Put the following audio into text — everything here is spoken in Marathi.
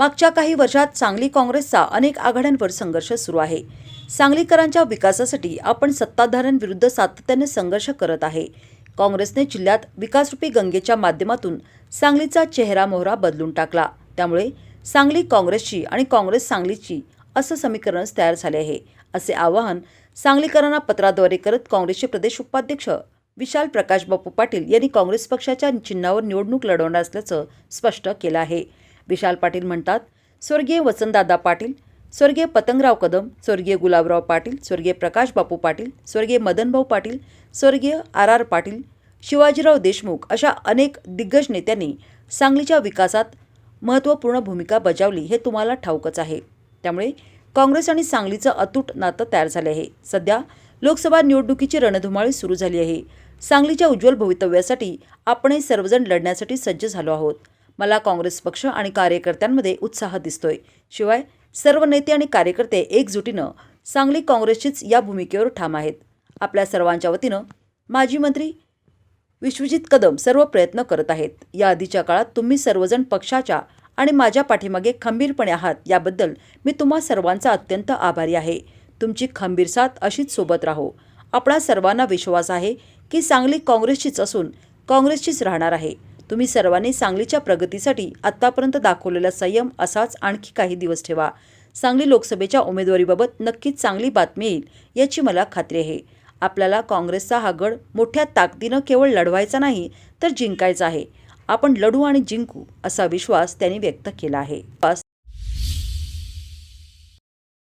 मागच्या काही वर्षात सांगली काँग्रेसचा अनेक आघाड्यांवर संघर्ष सुरू आहे. सांगलीकरांच्या विकासासाठी आपण सत्ताधाऱ्यांविरुद्ध सातत्याने संघर्ष करत आहे. काँग्रेसने जिल्ह्यात विकासरूपी गंगेच्या माध्यमातून सांगलीचा चेहरा मोहरा बदलून टाकला. त्यामुळे सांगली काँग्रेसची आणि काँग्रेस सांगलीची असं समीकरणच तयार झाले आहे असे आवाहन सांगलीकरांना पत्राद्वारे करत काँग्रेसचे प्रदेश उपाध्यक्ष विशाल प्रकाश बापू पाटील यांनी काँग्रेस पक्षाच्या चिन्हावर निवडणूक लढवणार असल्याचं स्पष्ट केलं आहे. विशाल पाटील म्हणतात स्वर्गीय वसंतदादा पाटील स्वर्गीय पतंगराव कदम स्वर्गीय गुलाबराव पाटील स्वर्गीय प्रकाश बापू पाटील स्वर्गीय मदनभाऊ पाटील स्वर्गीय आर आर पाटील शिवाजीराव देशमुख अशा अनेक दिग्गज नेत्यांनी सांगलीच्या विकासात महत्त्वपूर्ण भूमिका बजावली हे तुम्हाला ठाऊकच आहे. त्यामुळे काँग्रेस आणि सांगलीचं अतूट नातं तयार झाले आहे. सध्या लोकसभा निवडणुकीची रणधुमाळी सुरू झाली आहे. सांगलीच्या उज्ज्वल भवितव्यासाठी आपणही सर्वजण लढण्यासाठी सज्ज झालो आहोत. मला काँग्रेस पक्ष आणि कार्यकर्त्यांमध्ये उत्साह दिसतोय. शिवाय सर्व नेते आणि कार्यकर्ते एकजुटीनं सांगली काँग्रेसचीच या भूमिकेवर ठाम आहेत. आपल्या सर्वांच्या वतीनं माजी मंत्री विश्वजित कदम सर्व प्रयत्न करत आहेत. या आधीच्या काळात तुम्ही सर्वजण पक्षाच्या आणि माझ्या पाठीमागे खंबीरपणे आहात याबद्दल मी तुम्हा सर्वांचा अत्यंत आभारी आहे. तुमची खंबीर साथ अशीच सोबत राहो. आपणा सर्वांना विश्वास आहे की सांगली काँग्रेसचीच असून काँग्रेसचीच राहणार आहे. तुम्ही सर्वांनी सांगलीच्या प्रगतीसाठी आत्तापर्यंत दाखवलेला संयम असाच आणखी काही दिवस ठेवा. सांगली लोकसभेच्या उमेदवारीबाबत नक्कीच चांगली बातमी येईल याची मला खात्री आहे. आपल्याला काँग्रेसचा हा गड मोठ्या ताकदीनं केवळ लढवायचा नाही तर जिंकायचा आहे. आपण लढू आणि जिंकू असा विश्वास त्यांनी व्यक्त केला आहे.